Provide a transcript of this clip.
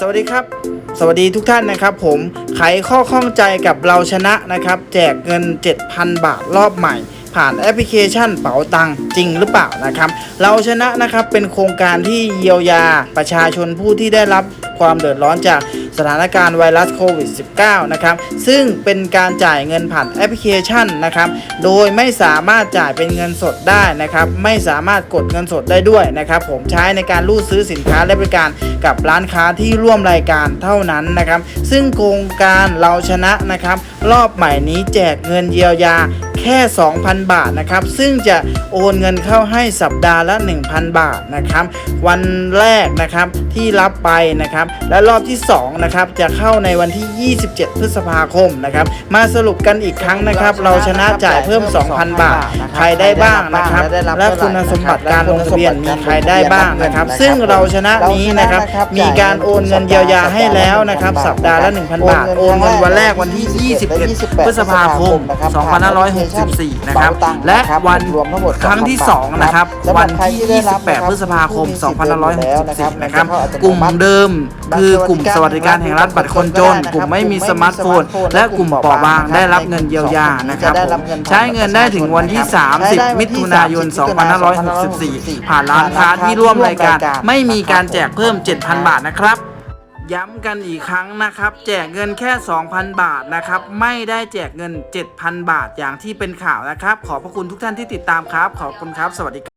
สวัสดีครับ สวัสดีทุกท่านนะครับ ผมไขข้อข้องใจกับเราชนะนะครับ แจกเงิน 7,000 บาทรอบใหม่ ผ่านแอปพลิเคชันเป๋าตังจริงหรือเปล่านะครับ เราชนะนะครับเป็นโครงการที่เยียวยาประชาชนผู้ที่ได้รับความเดือดร้อนจาก สถานการณ์ไวรัสโควิด -19 นะครับ ซึ่งเป็นการจ่ายเงินผ่านแอปพลิเคชันนะครับ โดยไม่สามารถจ่ายเป็นเงินสดได้นะครับ ไม่สามารถกดเงินสดได้ด้วยนะครับ ผมใช้ในการรูดซื้อสินค้าและบริการกับร้านค้าที่ร่วมรายการเท่านั้นนะครับ ซึ่งโครงการเราชนะนะครับ รอบใหม่นี้แจกเงินเยียวยา แค่ 2,000 บาทนะครับ ซึ่งจะโอนเงินเข้าให้สัปดาห์ละ 1,000 บาทนะครับ วันแรกนะครับที่รับไปนะครับ และรอบที่2นะครับจะเข้าในวันที่ 27 พฤษภาคมนะครับ มาสรุปกันอีกครั้งนะครับ เราชนะจ่ายเพิ่ม 2,000 บาท ใครได้บ้างนะครับ และคุณสมบัติการลงทะเบียนมีใครได้บ้างนะครับ ซึ่งเราชนะนี้นะครับ มีการโอนเงินเยียวยาให้แล้วนะครับ สัปดาห์ละ 1,000 บาท โอนเงินวันแรกวันที่ 21 พฤษภาคม2564นะครับ และวันครั้งที่ 2 นะครับ วันที่ 28 พฤษภาคม 2564 นะครับ กลุ่มเดิมคือกลุ่มสวัสดิการแห่งรัฐบัตรคนจน กลุ่มไม่มีสมาร์ทโฟน และกลุ่มเปราะบางได้รับเงินเยียวยานะครับผมใช้เงินได้ถึงวันที่ 30 มิถุนายน 2564 ผ่านร้านค้าที่ร่วมรายการ ไม่มีการแจกเพิ่ม 7,000 บาทนะครับ ย้ำกันอีกครั้งนะครับ แจกเงินแค่ 2,000 บาทนะครับ ไม่ได้แจกเงิน 7,000 บาทอย่างที่เป็นข่าวนะครับ ขอบพระคุณทุกท่านที่ติดตามครับ ขอบคุณครับ สวัสดีครับ